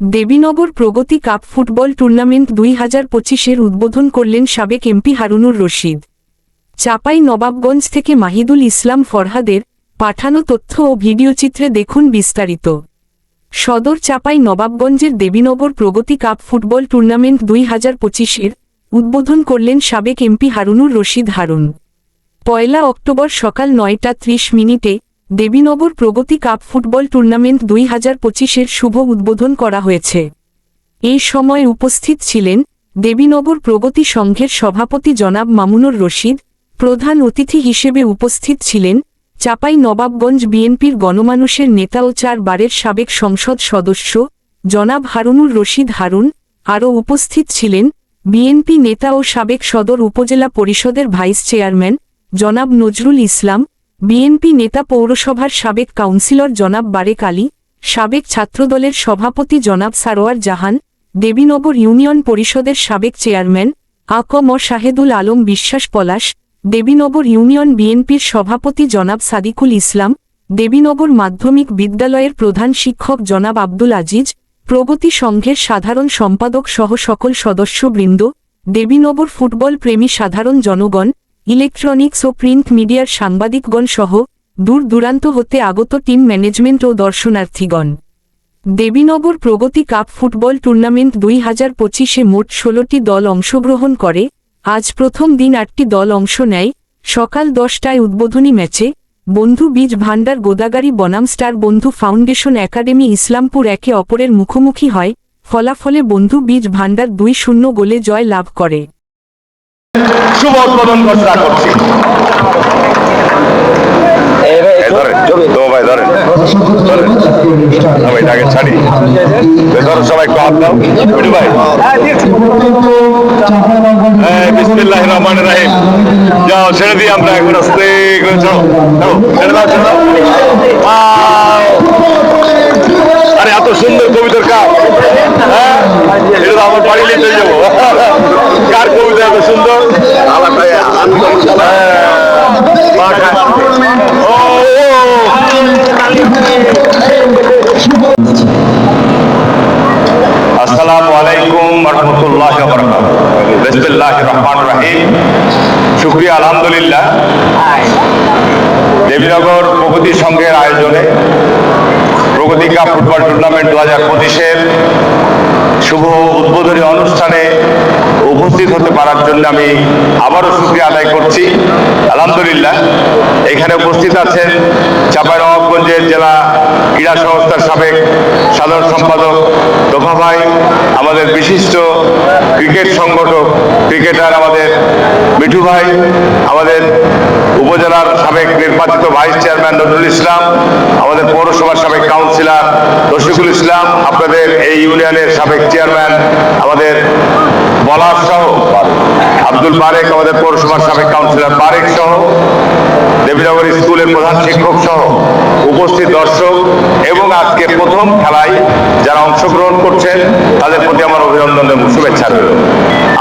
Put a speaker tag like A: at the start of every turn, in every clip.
A: Debinagar Pragati cup football tournament দুই হাজার পঁচিশের উদ্বোধন করলেন সাবেক এমপি হারুনুর রশিদ। চাপাই নবাবগঞ্জ থেকে মাহিদুল ইসলাম ফরহাদের পাঠানো তথ্য ও ভিডিওচিত্রে দেখুন বিস্তারিত। সদর চাপাই নবাবগঞ্জের Debinagar Pragati cup football tournament দুই হাজার পঁচিশের উদ্বোধন করলেন সাবেক এমপি হারুনুর রশিদ হারুন। পয়লা অক্টোবর সকাল নয়টা ত্রিশ মিনিটে Debinagar Pragati cup football tournament দুই হাজার পঁচিশের শুভ উদ্বোধন করা হয়েছে। এই সময় উপস্থিত ছিলেন দেবীনগর প্রগতি সংঘের সভাপতি জনাব মামুনুর রশিদ, প্রধান অতিথি হিসেবে উপস্থিত ছিলেন চাপাই নবাবগঞ্জ বিএনপির গণমানুষের নেতা ও চার বারের সাবেক সংসদ সদস্য জনাব হারুনুর রশিদ হারুন, আরও উপস্থিত ছিলেন বিএনপি নেতা ও সাবেক সদর উপজেলা পরিষদের ভাইস চেয়ারম্যান জনাব নজরুল ইসলাম বিএনপি নেতা পৌরসভার সাবেক কাউন্সিলর জনাব বারেক আলী, সাবেক ছাত্রদলের সভাপতি জনাব সারোয়ার জাহান, দেবীনগর ইউনিয়ন পরিষদের সাবেক চেয়ারম্যান আকম শাহেদুল আলম বিশ্বাস পলাশ, দেবীনগর ইউনিয়ন বিএনপির সভাপতি জনাব সাদিকুল ইসলাম, দেবীনগর মাধ্যমিক বিদ্যালয়ের প্রধান শিক্ষক জনাব আব্দুল আজিজ, প্রগতি সংঘের সাধারণ সম্পাদক সহ সকল সদস্যবৃন্দ, দেবীনগর ফুটবল প্রেমী সাধারণ জনগণ ইলেকট্রনিক্স ও প্রিন্ট মিডিয়ার সাংবাদিকগণ সহ দূর দূরান্ত হতে আগত টিম ম্যানেজমেন্ট ও দর্শনার্থীগণ। Debinagar Pragati cup football tournament দুই হাজার পঁচিশে মোট ষোলোটি দল অংশগ্রহণ করে। আজ প্রথম দিন আটটি দল অংশ নেয়। সকাল দশটায় উদ্বোধনী ম্যাচে বন্ধু বীজ ভান্ডার গোদাগাড়ি বনাম স্টার বন্ধু ফাউন্ডেশন একাডেমি ইসলামপুর একে অপরের মুখোমুখি হয়। ফলাফলে বন্ধু বীজ ভান্ডার দুই শূন্য গোলে জয় লাভ করে।
B: শুভ উদ্বোধন ঘোষণা করছি। এই ধরেন তো ভাই ধরেন। ধরেন আমি এটাকে ছাড়ি। ধরো সবাই একটু হাত দাও। বিটু ভাই। বিসমিল্লাহ রহমান রাহিম। যাও ছেড়ে দিই আমরা এখন আস্তে করে চলো। চলো, ছেড়ে দাও ছেড়ে দাও। আরে এত সুন্দর কবিতার কাজ। হ্যাঁ? এটা আমার বাড়ি নিয়ে চলে যাব। কার এত সুন্দর? আসসালামু আলাইকুম রহমতুল্লাহ রহমান আলহামদুলিল্লাহ। দেবীনগর প্রগতি সংঘের আয়োজনে প্রগতি কাপ ফুটবল টুর্নামেন্ট দু হাজার পঁচিশের শুভ উদ্বোধনী অনুষ্ঠানে উপস্থিত হতে পারার জন্য আমি আবারও শুক্রিয়া আদায় করছি। আলহামদুলিল্লাহ, এখানে উপস্থিত আছেন চাঁপাইনবাবগঞ্জের জেলা ক্রীড়া সংস্থার সাবেক সাধারণ সম্পাদক তোফা ভাই, আমাদের বিশিষ্ট ক্রিকেট সংগঠক, ক্রিকেটার আমাদের মিঠু ভাই, আমাদের উপজেলার সাবেক নির্বাচিত ভাইস চেয়ারম্যান নজরুল ইসলাম, আমাদের পৌরসভার সাবেক কাউন্সিলর রশিকুল ইসলাম, আপনাদের এই ইউনিয়নের সাবেক চেয়ারম্যান, আমাদের বলার সহ আব্দুল বারেক, আমাদের পৌরসভার সাবেক কাউন্সিলর বারেক সহ দেবীনগর স্কুলের প্রধান শিক্ষক সহ উপস্থিত দর্শক এবং আজকে প্রথম খেলায় যারা অংশগ্রহণ করছেন, তাদের প্রতি আমার অভিনন্দন এবং শুভেচ্ছা রইল।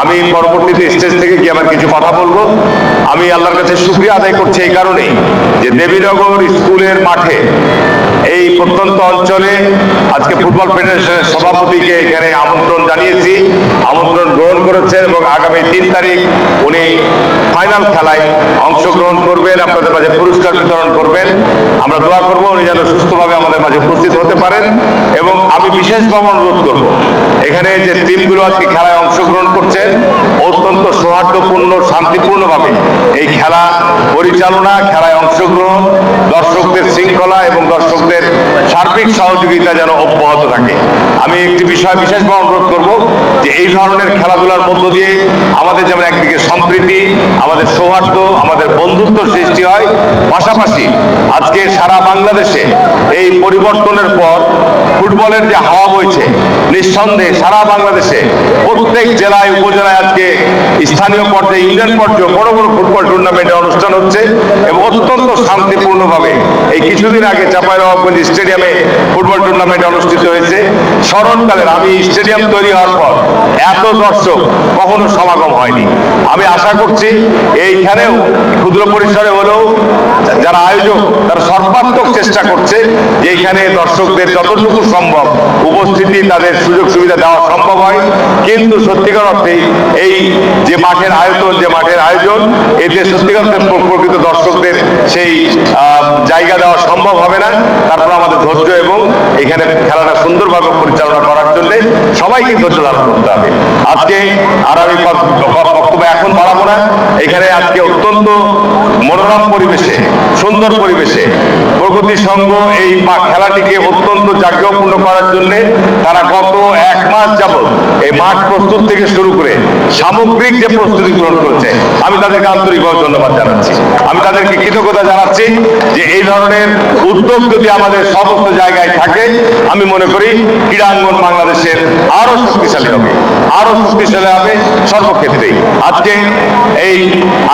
B: আমি পরবর্তীতে স্টেজ থেকে গিয়ে আমার কিছু কথা বলব। আমি আল্লাহর কাছে শুক্রিয়া আদায় করছি এই কারণেই যে দেবীনগর স্কুলের মাঠে এই প্রত্যন্ত অঞ্চলে আজকে ফুটবল ফেডারেশনের সভাপতিকে এখানে আমন্ত্রণ জানিয়েছি। আমন্ত্রণ গ্রহণ করেছেন এবং আগামী তিন তারিখ উনি ফাইনাল খেলায় অংশগ্রহণ করবেন, আপনাদের মাঝে পুরস্কার বিতরণ করবেন। আমরা দোয়া করব উনি যেন সুস্থভাবে আমাদের মাঝে উপস্থিত হতে পারেন এবং আমি বিশেষভাবে অনুরোধ করব, এখানে যে টিমগুলো আজকে খেলায় অংশগ্রহণ করছেন অত্যন্ত সৌহার্দ্যপূর্ণ, শান্তিপূর্ণভাবে এই খেলা পরিচালনা, খেলায় অংশগ্রহণ, দর্শকদের শৃঙ্খলা এবং দর্শকদের সার্বিক সহযোগিতা যেন অব্যাহত থাকে। আমি একটি বিষয় বিশেষভাবে অনুরোধ করব যে এই ধরনের খেলাধুলার মধ্য দিয়ে আমাদের যেমন একদিকে সম্প্রীতি, আমাদের সৌহার্দ্য, আমাদের বন্ধুত্ব সৃষ্টি হয়, পাশাপাশি আজকে সারা বাংলাদেশে এই পরিবর্তনের পর ফুটবলের যে হাওয়া বইছে, নিঃসন্দেহে সারা বাংলাদেশে প্রত্যেক জেলায়, উপজেলায় আজকে স্থানীয় পর্যায়ে ইউনিয়ন পর্যায়ে বড় বড় ফুটবল টুর্নামেন্টের অনুষ্ঠান হচ্ছে। অত্যন্ত শান্তিপূর্ণভাবে এই কিছুদিন আগে চাঁপাইনবাবগঞ্জ স্টেডিয়ামে ফুটবল টুর্নামেন্ট অনুষ্ঠিত হয়েছে। স্মরণকালের আমি স্টেডিয়াম তৈরি হওয়ার পর এত দর্শক, কখনো সমাগম হয়নি। আমি আশা করছি এইখানেও, ক্ষুদ্র পরিসরে হলেও যারা আয়োজক, তারা সর্বাত্মক চেষ্টা করছে যে এইখানে দর্শকদের যতটুকু সম্ভব উপস্থিতি, তাদের সুযোগ সুবিধা দেওয়া সম্ভব হয়। কিন্তু সত্যিকার অর্থে এই যে মাঠের আয়োজন যে মাঠের আয়োজন, এতে সত্যিকার অর্থে প্রকৃত দর্শকদের সেই জায়গা দেওয়া সম্ভব হবে না। তারপর আমাদের ধৈর্য এবং এখানে খেলাটা সুন্দরভাবে পরিচালনা করার জন্য সবাইকে ধৈর্য করতে হবে। আজকে আর আমি বক্তব্য এখন বাড়াবো না। এখানে আজকে অত্যন্ত মনোরম পরিবেশে, সুন্দর পরিবেশে প্রগতি সংঘ এই খেলাটিকে অত্যন্ত জাগ্রপূর্ণ করার জন্য তারা গত এক মাস যাবত এই মাঠ প্রস্তুত থেকে শুরু করে সামগ্রিক যে প্রস্তুতি গ্রহণ করেছে তাদেরকে আন্তরিকভাবে ধন্যবাদ জানাচ্ছি। আমি তাদেরকে কৃতজ্ঞতা জানাচ্ছি যে এই ধরনের উদ্যোগ যদি আমাদের সমস্ত জায়গায় থাকে, আমি মনে করি ক্রীড়াঙ্গন বাংলাদেশের আরও শক্তিশালী হবে। আরও শক্তিশালী হবে সর্বক্ষেত্রেই। আজকে এই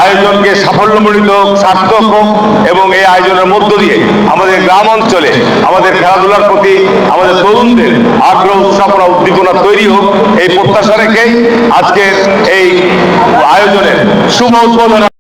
B: আয়োজনকে সাফল্যমণ্ডিত, সার্থক হোক এবং এই আয়োজনের মধ্য দিয়ে আমাদের গ্রাম অঞ্চলে আমাদের খেলাধুলার প্রতি আমাদের তরুণদের আগ্রহ উৎসাপনা উদ্দীপনা তৈরি হোক, এই প্রত্যাশা রেখে আজকের এই আয়োজনের শুভ